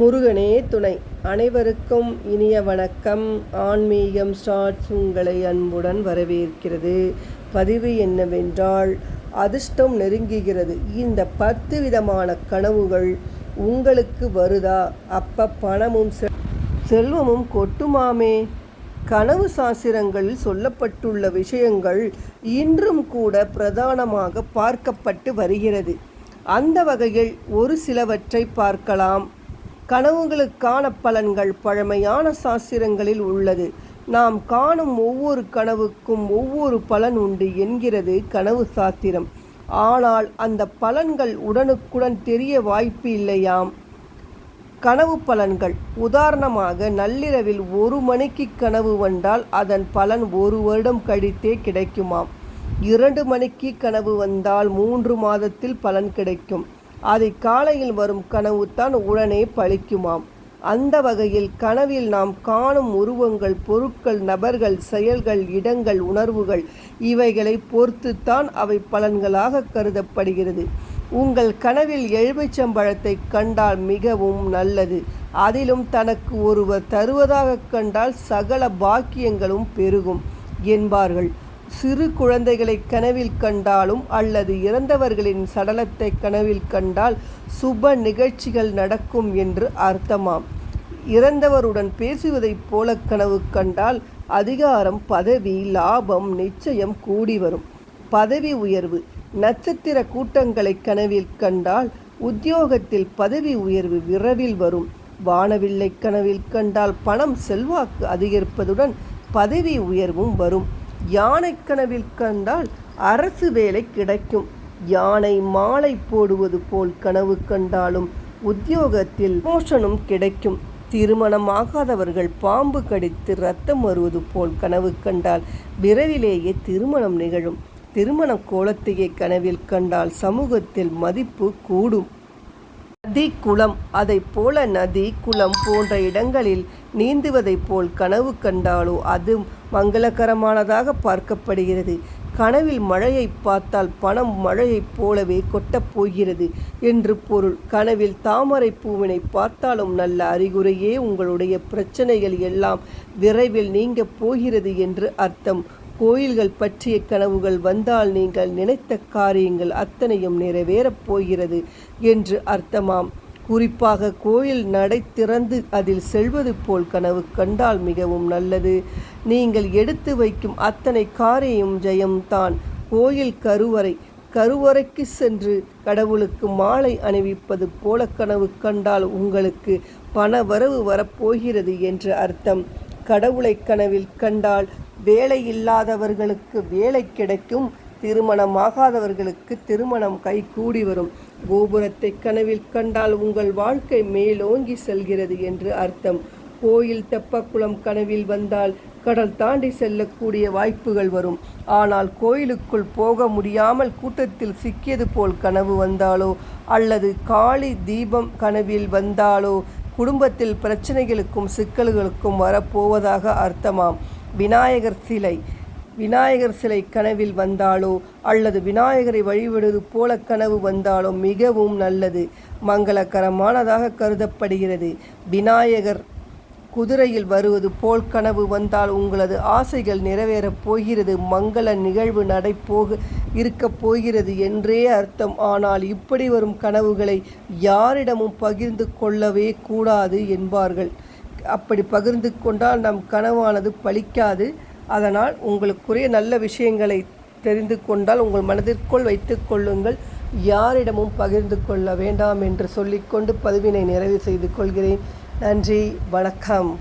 முருகனே துணை. அனைவருக்கும் இனிய வணக்கம். ஆன்மீகம் ஸ்டார்ட்ஸ் உங்களை அன்புடன் வரவேற்கிறது. பதிவு என்னவென்றால் அதிர்ஷ்டம் நெருங்குகிறது. இந்த பத்து விதமான கனவுகள் உங்களுக்கு வருதா? அப்ப பணமும் செல்வமும் கொட்டுமாமே? கனவு சாஸ்திரங்களில் சொல்லப்பட்டுள்ள விஷயங்கள் இன்றும் கூட பிரதானமாக பார்க்கப்பட்டு வருகிறது. அந்த வகையில் ஒரு சிலவற்றை பார்க்கலாம். கனவுகளுக்கான பலன்கள் பழமையான சாஸ்திரங்களில் உள்ளது. நாம் காணும் ஒவ்வொரு கனவுக்கும் ஒவ்வொரு பலன் உண்டு என்கிறது கனவு சாஸ்திரம். ஆனால் அந்த பலன்கள் உடனுக்குடன் தெரிய வாய்ப்பு இல்லையாம். கனவு பலன்கள். உதாரணமாக நள்ளிரவில் ஒரு மணிக்கு கனவு வந்தால் அதன் பலன் ஒரு வருடம் கழித்தே கிடைக்குமாம். இரண்டு மணிக்கு கனவு வந்தால் மூன்று மாதத்தில் பலன் கிடைக்கும். அதை காலையில் வரும் கனவு தான் உடனே பழிக்குமாம். அந்த வகையில் கனவில் நாம் காணும் உருவங்கள் பொருட்கள் நபர்கள் செயல்கள் இடங்கள் உணர்வுகள் இவைகளை பொறுத்துத்தான் அவை பலன்களாக கருதப்படுகிறது. உங்கள் கனவில் எலுமிச்சம்பழத்தை கண்டால் மிகவும் நல்லது. அதிலும் தனக்கு ஒருவர் தருவதாக கண்டால் சகல பாக்கியங்களும் பெருகும் என்பார்கள். சிறு குழந்தைகளை கனவில் கண்டாலும் அல்லது இறந்தவர்களின் சடலத்தை கனவில் கண்டால் சுப நிகழ்ச்சிகள் நடக்கும் என்று அர்த்தமாம். இறந்தவருடன் பேசுவதைப் போல கனவு கண்டால் அதிகாரம் பதவி லாபம் நிச்சயம் கூடி வரும். பதவி உயர்வு. நட்சத்திர கூட்டங்களை கனவில் கண்டால் உத்தியோகத்தில் பதவி உயர்வு விரைவில் வரும். வானவில்லை கனவில் கண்டால் பணம் செல்வாக்கு அதிகரிப்பதுடன் பதவி உயர்வும் வரும். யானை கனவில் கண்டால் அரசு வேலை கிடைக்கும். யானை மாலை போடுவது போல் கனவு கண்டாலும் உத்தியோகத்தில் மோஷனும் கிடைக்கும். திருமணமாகாதவர்கள் பாம்பு கடித்து ரத்தம் வருவது போல் கனவு கண்டால் விரைவிலேயே திருமணம் நிகழும். திருமண கோலத்தையே கனவில் கண்டால் சமூகத்தில் மதிப்பு கூடும். நதி குளம் அதைப் போல நதி குளம் போன்ற இடங்களில் நீந்துவதைப் போல் கனவு கண்டாலோ அது மங்களகரமானதாக பார்க்கப்படுகிறது. கனவில் மழையை பார்த்தால் பணம் மழையைப் போலவே கொட்டப் போகிறது என்று பொருள். கனவில் தாமரை பூவினை பார்த்தாலும் நல்ல அறிகுறியே உங்களுடைய பிரச்சனைகள் எல்லாம் விரைவில் நீங்கப் போகிறது என்று அர்த்தம். கோயில்கள் பற்றிய கனவுகள் வந்தால் நீங்கள் நினைத்த காரியங்கள் அத்தனையும் நிறைவேறப் போகிறது என்று அர்த்தமாம். குறிப்பாக கோயில் நடை திறந்து அதில் செல்வது போல் கனவு கண்டால் மிகவும் நல்லது. நீங்கள் எடுத்து வைக்கும் அத்தனை காரியம் ஜெயம்தான் கோயில் கருவறை கருவறைக்கு சென்று கடவுளுக்கு மாலை அணிவிப்பது போல கனவு கண்டால் உங்களுக்கு பண வரவு வரப்போகிறது என்று அர்த்தம். கடவுளை கனவில் கண்டால் வேலை இல்லாதவர்களுக்கு வேலை கிடைக்கும் திருமணமாகாதவர்களுக்கு திருமணம் கைகூடி வரும். கோபுரத்தை கனவில் கண்டால் உங்கள் வாழ்க்கை மேலோங்கி செல்கிறது என்று அர்த்தம். கோயில் தெப்பக்குளம் கனவில் வந்தால் கடல் தாண்டி செல்லக்கூடிய வாய்ப்புகள் வரும். ஆனால் கோயிலுக்குள் போக முடியாமல் கூட்டத்தில் சிக்கியது போல் கனவு வந்தாலோ அல்லது காளி தீபம் கனவில் வந்தாலோ குடும்பத்தில் பிரச்சனைகளுக்கும் சிக்கல்களுக்கும் வரப்போவதாக அர்த்தமாம். விநாயகர் சிலை. விநாயகர் சிலை கனவில் வந்தாலோ அல்லது விநாயகரை வழிபடுவது போல கனவு வந்தாலோ மிகவும் நல்லது. மங்களகரமானதாக கருதப்படுகிறது. விநாயகர் குதிரையில் வருவது போல் கனவு வந்தால் உங்களது ஆசைகள் நிறைவேறப் போகிறது. மங்கள நிகழ்வு நடைபோக இருக்கப் போகிறது என்றே அர்த்தம். ஆனால் இப்படி வரும் கனவுகளை யாரிடமும் பகிர்ந்து கொள்ளவே கூடாது என்பார்கள். அப்படி பகிர்ந்து கொண்டால் நம் கனவானது பலிக்காது அதனால் உங்களுக்குரிய நல்ல விஷயங்களை தெரிந்து கொண்டால் உங்கள் மனதிற்குள் வைத்து கொள்ளுங்கள். யாரிடமும் பகிர்ந்து கொள்ள வேண்டாம் என்று சொல்லிக்கொண்டு பதிவினை நிறைவு செய்து கொள்கிறேன். நன்றி வணக்கம்.